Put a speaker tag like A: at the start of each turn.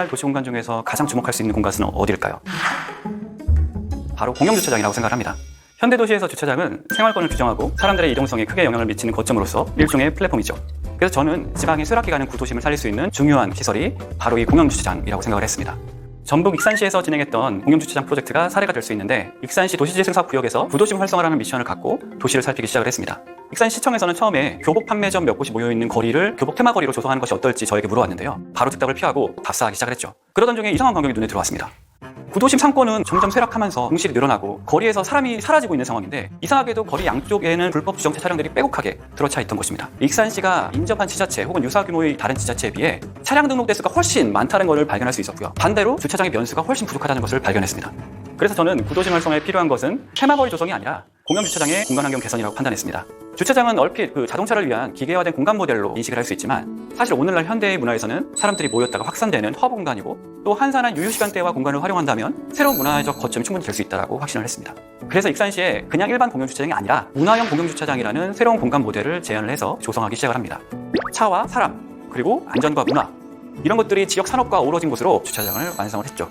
A: 오늘날 도시 공간 중에서 가장 주목할 수 있는 공간은 어디일까요? 바로 공영 주차장이라고 생각합니다. 현대 도시에서 주차장은 생활권을 규정하고 사람들의 이동성에 크게 영향을 미치는 거점으로서 일종의 플랫폼이죠. 그래서 저는 지방의 쇠락기 가는 구도심을 살릴 수 있는 중요한 시설이 바로 이 공영 주차장이라고 생각을 했습니다. 전북 익산시에서 진행했던 공영주차장 프로젝트가 사례가 될 수 있는데 익산시 도시재생사업구역에서 구도심 활성화라는 미션을 갖고 도시를 살피기 시작을 했습니다. 익산시청에서는 처음에 교복 판매점 몇 곳이 모여있는 거리를 교복 테마거리로 조성하는 것이 어떨지 저에게 물어왔는데요. 바로 즉답을 피하고 답사하기 시작을 했죠. 그러던 중에 이상한 광경이 눈에 들어왔습니다. 구도심 상권은 점점 쇠락하면서 공실이 늘어나고 거리에서 사람이 사라지고 있는 상황인데 이상하게도 거리 양쪽에는 불법 주정차 차량들이 빼곡하게 들어차 있던 것입니다. 익산시가 인접한 지자체 혹은 유사 규모의 다른 지자체에 비해 차량 등록 대수가 훨씬 많다는 것을 발견할 수 있었고요. 반대로 주차장의 면수가 훨씬 부족하다는 것을 발견했습니다. 그래서 저는 구도심 활성화에 필요한 것은 테마거리 조성이 아니라 공영 주차장의 공간 환경 개선이라고 판단했습니다. 주차장은 얼핏 그 자동차를 위한 기계화된 공간 모델로 인식을 할 수 있지만 사실 오늘날 현대의 문화에서는 사람들이 모였다가 확산되는 허브 공간이고 또 한산한 유휴 시간대와 공간을 활용한다면 새로운 문화적 거점이 충분히 될 수 있다고 확신을 했습니다. 그래서 익산시에 그냥 일반 공영 주차장이 아니라 문화형 공영 주차장이라는 새로운 공간 모델을 제안을 해서 조성하기 시작을 합니다. 차와 사람 그리고 안전과 문화 이런 것들이 지역 산업과 어우러진 곳으로 주차장을 완성을 했죠.